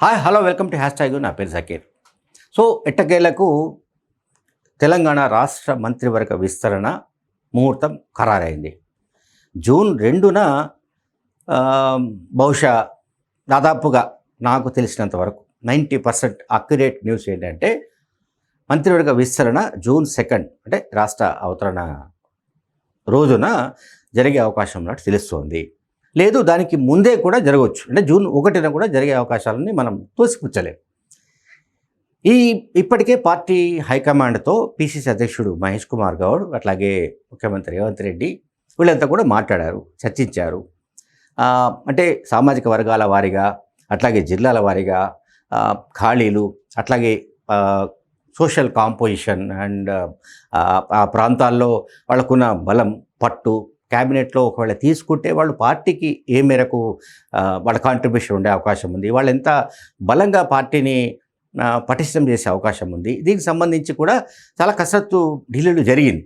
Hi hello welcome to hashtag నా పేరు Zakir so ఎట్టకేలకు తెలంగాణ రాష్ట్ర మంత్రివర్గ విస్తరణ ముహూర్తం ఖరారైంది. జూన్ రెండున బహుశా దాదాపుగా నాకు తెలిసినంత వరకు నైంటీ పర్సెంట్ అక్యురేట్ న్యూస్ ఏంటంటే మంత్రివర్గ విస్తరణ జూన్ సెకండ్ అంటే రాష్ట్ర అవతరణ రోజున జరిగే అవకాశం ఉన్నట్టు తెలుస్తోంది. లేదు దానికి ముందే కూడా జరగవచ్చు. అంటే జూన్ ఒకటిన కూడా జరిగే అవకాశాలని మనం తోసిపుచ్చలేం ఈ ఇప్పటికే పార్టీ హైకమాండ్తో పిసిసి అధ్యక్షుడు మహేష్ కుమార్ గౌడ్ అట్లాగే ముఖ్యమంత్రి రేవంత్ రెడ్డి వీళ్ళంతా కూడా మాట్లాడారు చర్చించారు. అంటే సామాజిక వర్గాల వారీగా అట్లాగే జిల్లాల వారీగా ఖాళీలు అట్లాగే సోషల్ కాంపోజిషన్ అండ్ ఆ ప్రాంతాల్లో వాళ్ళకున్న బలం పట్టు క్యాబినెట్లో ఒకవేళ తీసుకుంటే వాళ్ళు పార్టీకి ఏ మేరకు వాళ్ళ కాంట్రిబ్యూషన్ ఉండే అవకాశం ఉంది. వాళ్ళు ఎంత బలంగా పార్టీని పటిష్టం చేసే అవకాశం ఉంది. దీనికి సంబంధించి కూడా చాలా కసరత్తు ఢిల్లీలో జరిగింది.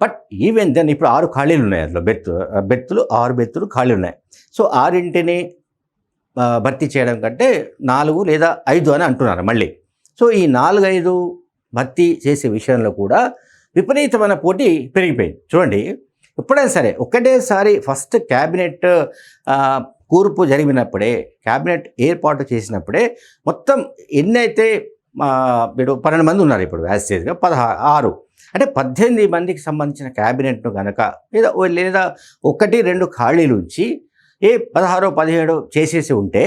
బట్ ఈవెన్ దెన్ ఇప్పుడు ఆరు ఖాళీలు ఉన్నాయి అందులో. బెర్త్ బెర్తులు ఆరు బెర్తులు ఖాళీ ఉన్నాయి. సో ఆరింటిని భర్తీ చేయడం కంటే నాలుగు లేదా ఐదు అని అంటున్నారు మళ్ళీ. సో ఈ నాలుగు ఐదు భర్తీ చేసే విషయంలో కూడా విపరీతమైన పోటీ పెరిగిపోయింది. చూడండి ఎప్పుడైనా సరే ఒకటేసారి ఫస్ట్ క్యాబినెట్ కూర్పు జరిగినప్పుడే క్యాబినెట్ ఏర్పాటు చేసినప్పుడే మొత్తం ఎన్నైతే ఆ, ఇప్పుడు పన్నెండు మంది ఉన్నారు ఇప్పుడు వ్యాస్టేజ్గా పదహారు ఆరు. అంటే పద్దెనిమిది మందికి సంబంధించిన క్యాబినెట్ను కనుక లేదా లేదా ఒకటి రెండు ఖాళీలు ఉంచి ఏ పదహారో పదిహేడో చేసేసి ఉంటే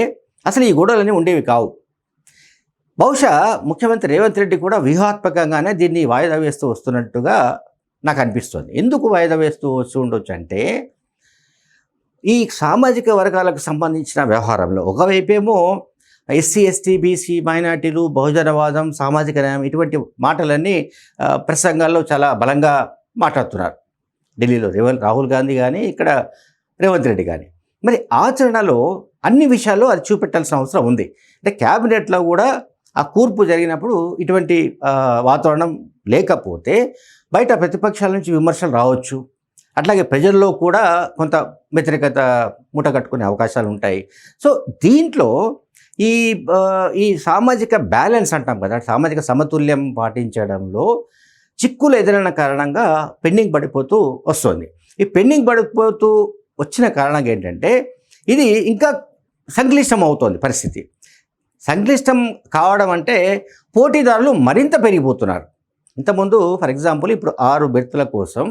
అసలు ఈ గొడవలన్నీ ఉండేవి కావు. బహుశా ముఖ్యమంత్రి రేవంత్ రెడ్డి కూడా వ్యూహాత్మకంగానే దీన్ని వాయిదా వేస్తూ వస్తున్నట్టుగా నాకు అనిపిస్తుంది ఎందుకు వాయిదా వేస్తూ వస్తూ ఉండొచ్చు అంటే ఈ సామాజిక వర్గాలకు సంబంధించిన వ్యవహారంలో ఒకవైపేమో ఎస్సీ ఎస్టీ బీసీ మైనార్టీలు బహుజనవాదం సామాజిక న్యాయం ఇటువంటి మాటలన్నీ ప్రసంగాల్లో చాలా బలంగా మాట్లాడుతున్నారు. ఢిల్లీలో రేవంత్ రాహుల్ గాంధీ కానీ ఇక్కడ రేవంత్ రెడ్డి కానీ మరి ఆచరణలో అన్ని విషయాల్లో అది చూపెట్టాల్సిన అవసరం ఉంది. అంటే క్యాబినెట్లో కూడా ఆ కూర్పు జరిగినప్పుడు ఇటువంటి వాతావరణం లేకపోతే బయట ప్రతిపక్షాల నుంచి విమర్శలు రావచ్చు. అట్లాగే ప్రజల్లో కూడా కొంత వ్యతిరేకత మూట కట్టుకునే అవకాశాలు ఉంటాయి. సో దీంట్లో ఈ ఈ సామాజిక బ్యాలెన్స్ అంటాం కదా సామాజిక సమతుల్యం పాటించడంలో చిక్కులు ఎదురైన కారణంగా పెండింగ్ పడిపోతూ వస్తుంది. ఈ పెండింగ్ పడిపోతూ వచ్చిన కారణం ఏంటంటే ఇది ఇంకా సంక్లిష్టం అవుతోంది పరిస్థితి. సంక్లిష్టం కావడం అంటే పోటీదారులు మరింత పెరిగిపోతున్నారు. ఇంతకుముందు ఫర్ ఎగ్జాంపుల్ ఇప్పుడు ఆరు బెర్తుల కోసం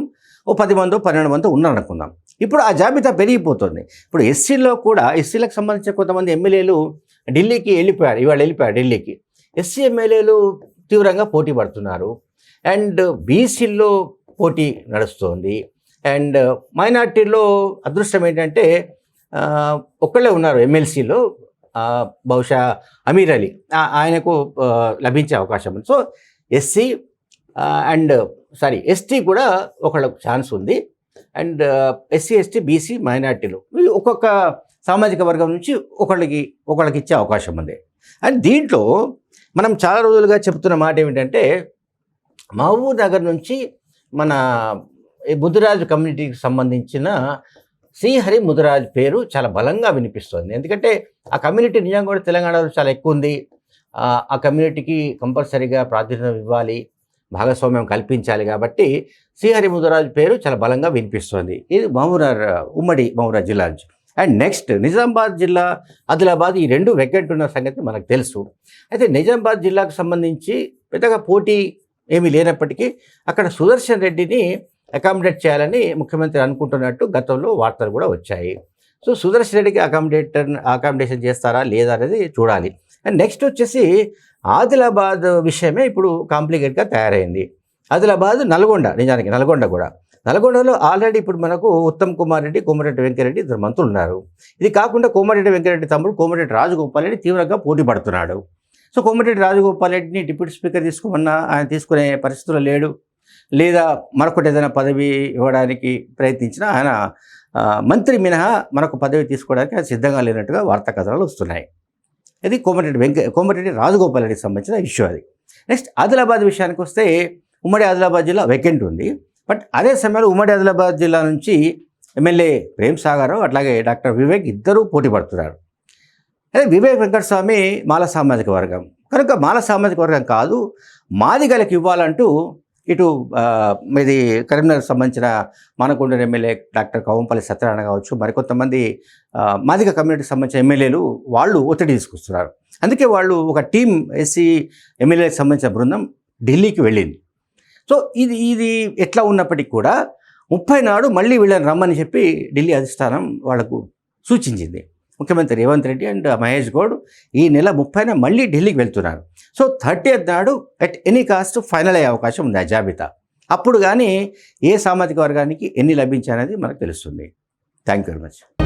ఓ పది మందో పన్నెండు మందో ఉన్నారనుకుందాం. ఇప్పుడు ఆ జాబితా పెరిగిపోతుంది. ఇప్పుడు ఎస్సీలో కూడా ఎస్సీలకు సంబంధించిన కొంతమంది ఎమ్మెల్యేలు ఢిల్లీకి వెళ్ళిపోయారు ఇవాళ వెళ్ళిపోయారు ఢిల్లీకి. ఎస్సీ ఎమ్మెల్యేలు తీవ్రంగా పోటీ పడుతున్నారు. అండ్ బీసీల్లో పోటీ నడుస్తోంది. అండ్ మైనార్టీలో అదృష్టం ఏంటంటే ఒక్కళ్ళే ఉన్నారు ఎమ్మెల్సీలో. బహుశా అమీర్ అలీ. ఆయనకు లభించే అవకాశం ఉంది. So SC and sorry ST కూడా ఒకళ్ళకు ఛాన్స్ ఉంది. అండ్ ఎస్సీ ఎస్టీ బీసీ మైనార్టీలు. ఒక్కొక్క సామాజిక వర్గం నుంచి ఒకళ్ళకి ఒకళ్ళకి ఇచ్చే అవకాశం ఉంది. అండ్ దీంట్లో మనం చాలా రోజులుగా చెప్తున్న మాట ఏమిటంటే మహబూబ్ నగర్ నుంచి మన ఈ కమ్యూనిటీకి సంబంధించిన శ్రీహరి ముదిరాజ్ పేరు చాలా బలంగా వినిపిస్తుంది. ఎందుకంటే ఆ కమ్యూనిటీ నిజంగా కూడా తెలంగాణలో చాలా ఎక్కువ ఉంది. ఆ, ఆ కమ్యూనిటీకి కంపల్సరీగా ప్రాధాన్యత ఇవ్వాలి. భాగస్వామ్యం కల్పించాలి కాబట్టి శ్రీహరి ముదిరాజ్ పేరు చాలా బలంగా వినిపిస్తుంది. ఇది మహబూబ్నగర్ ఉమ్మడి మహబూబ్నగర్ జిల్లా నుంచి. అండ్ నెక్స్ట్ నిజామాబాద్ జిల్లా ఆదిలాబాద్ ఈ రెండు వెగ్గంటున్న ఉన్న సంగతి మనకు తెలుసు. అయితే నిజామాబాద్ జిల్లాకు సంబంధించి పెద్దగా పోటీ ఏమీ లేనప్పటికీ అక్కడ సుదర్శన్ రెడ్డిని అకామిడేట్ చేయాలని ముఖ్యమంత్రి అనుకుంటున్నట్టు గతంలో వార్తలు కూడా వచ్చాయి. సో సుదర్శన్ రెడ్డికి అకామిడేటర్ అకామిడేషన్ చేస్తారా లేదా అనేది చూడాలి. అండ్ నెక్స్ట్ వచ్చేసి ఆదిలాబాద్ విషయమే ఇప్పుడు కాంప్లికేట్గా తయారైంది. ఆదిలాబాద్ నల్గొండ నిజానికి నల్గొండ కూడా. నల్గొండలో ఆల్రెడీ ఇప్పుడు మనకు ఉత్తమ్ కుమార్ రెడ్డి కోమరెడ్డి వెంకరెడ్డి ఇద్దరు మంత్రులు ఉన్నారు. ఇది కాకుండా కోమరెడ్డి వెంకరెడ్డి తమ్ముడు కోమరెడ్డి రాజగోపాల్ రెడ్డి తీవ్రంగా పోటీ పడుతున్నాడు. సో కోమటిరెడ్డి రాజగోపాల్ రెడ్డిని డిప్యూటీ స్పీకర్ తీసుకోమన్నా ఆయన తీసుకునే పరిస్థితుల్లో లేడు. లేదా మరొకటి ఏదైనా పదవి ఇవ్వడానికి ప్రయత్నించినా ఆయన మంత్రి మినహా మరొక పదవి తీసుకోవడానికి ఆయన సిద్ధంగా లేనట్టుగా వార్తా కథనాలు వస్తున్నాయి. ఇది కోమటిరెడ్డి వెంక కోమటిరెడ్డి రాజగోపాల్ సంబంధించిన ఇష్యూ అది. నెక్స్ట్ ఆదిలాబాద్ విషయానికి వస్తే ఉమ్మడి ఆదిలాబాద్ జిల్లా వెకెంట్ ఉంది. బట్ అదే సమయంలో ఉమ్మడి ఆదిలాబాద్ జిల్లా నుంచి ఎమ్మెల్యే ప్రేమ్ సాగర్ అట్లాగే డాక్టర్ వివేక్ ఇద్దరూ పోటీ పడుతున్నారు. అదే వివేక్ వెంకటస్వామి మాల సామాజిక వర్గం. కనుక మాల సామాజిక వర్గం కాదు మాదిగలకు ఇవ్వాలంటూ ఇటు ఇది కరీంనగర్ సంబంధించిన మానకొండ ఎమ్మెల్యే డాక్టర్ కవంపల్లి సత్యనారాయణ కావచ్చు మరికొంతమంది ఆ, మాదిగ కమ్యూనిటీకి సంబంధించిన ఎమ్మెల్యేలు వాళ్ళు ఒత్తిడి తీసుకొస్తున్నారు. అందుకే వాళ్ళు ఒక టీం ఎస్సీ ఎమ్మెల్యేకి సంబంధించిన బృందం ఢిల్లీకి వెళ్ళింది. సో ఇది ఇది ఎట్లా ఉన్నప్పటికీ కూడా ముప్పై నాడు మళ్ళీ వీళ్ళని రమ్మని చెప్పి ఢిల్లీ అధిష్టానం వాళ్ళకు సూచించింది. ముఖ్యమంత్రి రేవంత్ రెడ్డి అండ్ మహేష్ గౌడ్ ఈ నెల ముప్పైన మళ్ళీ ఢిల్లీకి వెళ్తున్నారు. సో థర్టీ నాడు ఎట్ ఎనీ కాస్ట్ ఫైనల్ అయ్యే అవకాశం ఉంది ఆ జాబితా? అప్పుడు కానీ ఏ సామాజిక వర్గానికి ఎన్ని లభించాయనేది మనకు తెలుస్తుంది. Thank you very much.